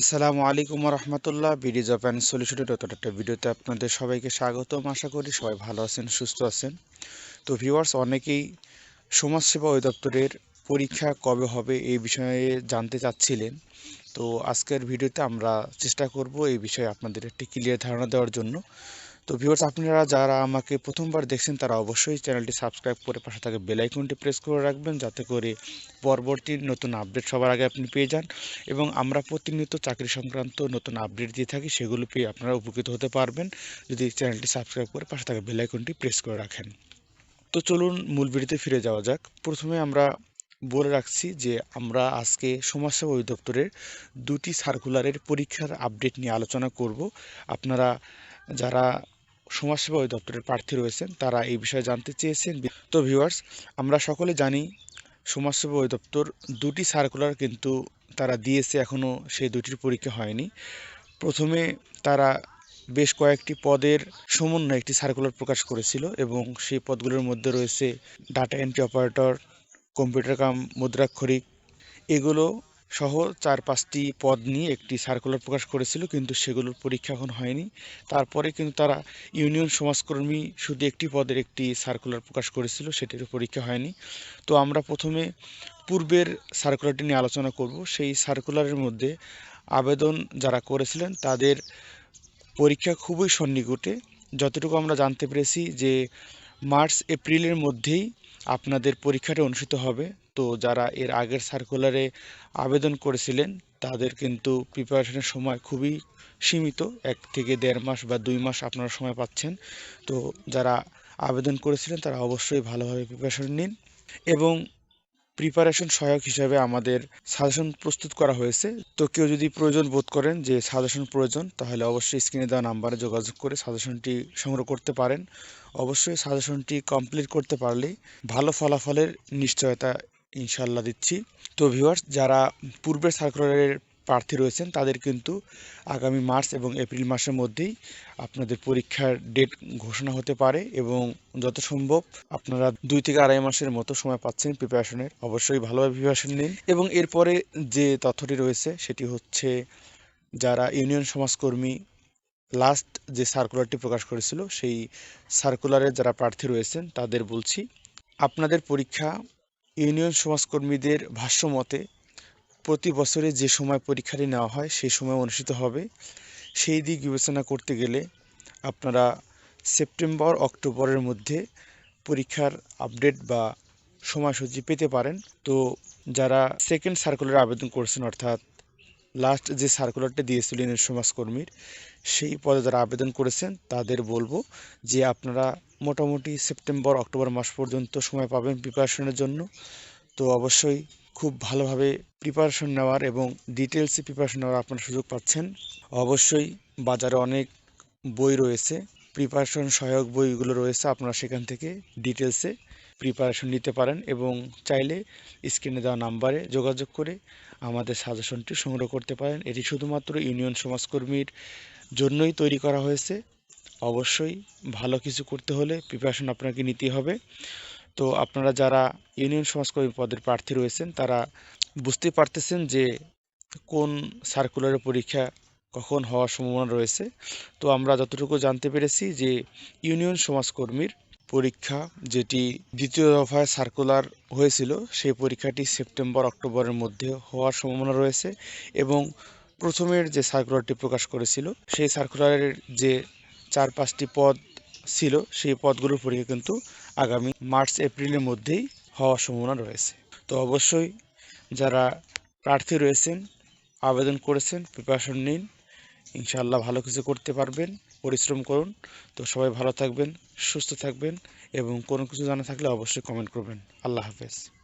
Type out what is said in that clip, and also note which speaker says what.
Speaker 1: আসসালামু আলাইকুম রহমতুল্লাহ BD Japan সলিউশনের নতুন একটা ভিডিওতে আপনাদের সবাইকে স্বাগতম। আশা করি সবাই ভালো আছেন, সুস্থ আছেন। তো ভিউয়ার্স অনেকেই সমাজসেবা অধিদপ্তরের পরীক্ষা কবে হবে এই বিষয়ে জানতে চাচ্ছিলেন। তো আজকের ভিডিওতে আমরা চেষ্টা করব এই বিষয়ে আপনাদের একটি ক্লিয়ার ধারণা দেওয়ার জন্য। তো ভিউয়ার্স আপনারা যারা আমাকে প্রথমবার দেখছেন, তারা অবশ্যই চ্যানেলটি সাবস্ক্রাইব করে পাশে থাকা বেল আইকনটি প্রেস করে রাখবেন, যাতে করে পরবর্তী নতুন আপডেট সবার আগে আপনি পেয়ে যান এবং আমরা প্রতিনিয়ত চাকরি সংক্রান্ত নতুন আপডেট দিয়ে থাকি, সেগুলো পেয়ে আপনারা উপকৃত হতে পারবেন যদি চ্যানেলটি সাবস্ক্রাইব করে পাশে থাকা বেল আইকনটি প্রেস করে রাখেন। তো চলুন মূল ভিডিওতে ফিরে যাওয়া যাক। প্রথমে আমরা বলে রাখছি যে আমরা আজকে সমাজসেবা অধিদপ্তরের দুটি সার্কুলারের পরীক্ষার আপডেট নিয়ে আলোচনা করব। আপনারা যারা সমাজসেবা অধিদপ্তরের প্রার্থী রয়েছেন। তারা এই বিষয়ে জানতে চেয়েছেন। তো ভিউয়ার্স আমরা সকলে জানি সমাজসেবা অধিদপ্তর দুটি সার্কুলার কিন্তু তারা দিয়েছে এখনও সেই দুটির পরীক্ষা হয়নি। প্রথমে তারা বেশ কয়েকটি পদের সমন্বয়ে একটি সার্কুলার প্রকাশ করেছিল এবং সেই পদগুলোর মধ্যে রয়েছে data entry operator computer cum, মুদ্রাক্ষরিক, এগুলো সহ চার পাঁচটি পদ নিয়ে একটি সার্কুলার প্রকাশ করেছিল, কিন্তু সেগুলোর পরীক্ষা এখন হয়নি। তারপরে কিন্তু তারা ইউনিয়ন সমাজকর্মী শুধু একটি পদের একটি সার্কুলার প্রকাশ করেছিল, সেটিরও পরীক্ষা হয়নি। তো আমরা প্রথমে পূর্বের সার্কুলারটি নিয়ে আলোচনা করব। সেই সার্কুলারের মধ্যে আবেদন যারা করেছিলেন, তাদের পরীক্ষা খুবই সন্নিকটে। যতটুকু আমরা জানতে পেরেছি যে মার্চ, এপ্রিলের মধ্যেই আপনাদের পরীক্ষাটা অনুষ্ঠিত হবে। তো যারা এর আগের সার্কুলারে আবেদন করেছিলেন, তাদের কিন্তু প্রিপারেশনের সময় খুবই সীমিত। এক থেকে দেড় মাস বা দুই মাস আপনারা সময় পাচ্ছেন। তো যারা আবেদন করেছিলেন, তারা অবশ্যই ভালোভাবে প্রিপারেশন নিন। এবং প্রিপারেশন সহায়ক হিসাবে আমাদের সাজেশন প্রস্তুত করা হয়েছে। তো কেউ যদি প্রয়োজন বোধ করেন যে সাজেশন প্রয়োজন, তাহলে অবশ্যই স্ক্রিনে দেওয়া নাম্বারে যোগাযোগ করে সাজেশনটি সংগ্রহ করতে পারেন। অবশ্যই সাজেশনটি কমপ্লিট করতে পারলে ভালো ফলাফলের নিশ্চয়তা ইনশাল্লাহ দিচ্ছি। তো ভিউয়ার্স যারা পূর্বের সার্কুলারের প্রার্থী রয়েছেন, তাদের কিন্তু আগামী মার্চ এবং এপ্রিল মাসের মধ্যেই আপনাদের পরীক্ষার ডেট ঘোষণা হতে পারে এবং যত সম্ভব আপনারা দুই থেকে আড়াই মাসের মতো সময় পাচ্ছেন প্রিপারেশনের অবশ্যই ভালোভাবে প্রিপারেশন নিন এবং এরপরে যে তথ্যটি রয়েছে সেটি হচ্ছে যারা ইউনিয়ন সমাজকর্মী লাস্ট যে সার্কুলারটি প্রকাশ করেছিল, সেই সার্কুলারের যারা প্রার্থী রয়েছেন, তাদের বলছি, আপনাদের পরীক্ষা ইউনিয়ন সমাজকর্মীদের ভাষ্য মতে প্রতি বছরে যে সময় পরীক্ষাটি নেওয়া হয়, সেই সময় অনুষ্ঠিত হবে। সেই দিক বিবেচনা করতে গেলে আপনারা সেপ্টেম্বর, অক্টোবরের মধ্যে পরীক্ষার আপডেট বা সময়সূচি পেতে পারেন। তো যারা সেকেন্ড সার্কুলারে আবেদন করছেন, অর্থাৎ লাস্ট যে সার্কুলারটা দিয়েছিল ইউনিয়ন সমাজকর্মীর, সেই পদে যারা আবেদন করেছেন, তাদের বলব যে আপনারা মোটামুটি সেপ্টেম্বর, অক্টোবর মাস পর্যন্ত সময় পাবেন প্রিপারেশনের জন্য। তো অবশ্যই খুব ভালোভাবে প্রিপারেশন নেওয়ার এবং ডিটেলসে প্রিপারেশন নেওয়ার আপনারা সুযোগ পাচ্ছেন। অবশ্যই বাজারে অনেক বই রয়েছে প্রিপারেশন সহায়ক বইগুলো রয়েছে, আপনারা সেখান থেকে ডিটেলসে প্রিপারেশন নিতে পারেন এবং চাইলে স্ক্রিনে দেওয়া নাম্বারে যোগাযোগ করে আমাদের সাজেশনটি সংগ্রহ করতে পারেন। এটি শুধুমাত্র ইউনিয়ন সমাজকর্মীর জন্যই তৈরি করা হয়েছে। অবশ্যই ভালো কিছু করতে হলে প্রিপারেশন আপনাকে নিতে হবে। তো আপনারা যারা ইউনিয়ন সমাজকর্মী পদের প্রার্থী রয়েছেন, তারা বুঝতে পারতেছেন যে কোন সার্কুলারের পরীক্ষা কখন হওয়ার সম্ভাবনা রয়েছে। তো আমরা যতটুকু জানতে পেরেছি যে ইউনিয়ন সমাজকর্মীর পরীক্ষা যেটি দ্বিতীয় দফায় সার্কুলার হয়েছিল, সেই পরীক্ষাটি সেপ্টেম্বর, অক্টোবরের মধ্যে হওয়ার সম্ভাবনা রয়েছে এবং প্রথমের যে সার্কুলারটি প্রকাশ করেছিল, সেই সার্কুলারের যে চার পাঁচটি পদ ছিল, সেই পদগুলোর পরীক্ষা কিন্তু আগামী মার্চ, এপ্রিলের মধ্যেই হওয়ার সম্ভাবনা রয়েছে। তো অবশ্যই যারা প্রার্থী রয়েছেন, আবেদন করেছেন প্রিপারেশন নিন। ইনশাআল্লাহ ভালো কিছু করতে পারবেন, পরিশ্রম করুন। তো সবাই ভালো থাকবেন, সুস্থ থাকবেন এবং কোনো কিছু জানা থাকলে অবশ্যই কমেন্ট করবেন। আল্লাহ হাফেজ।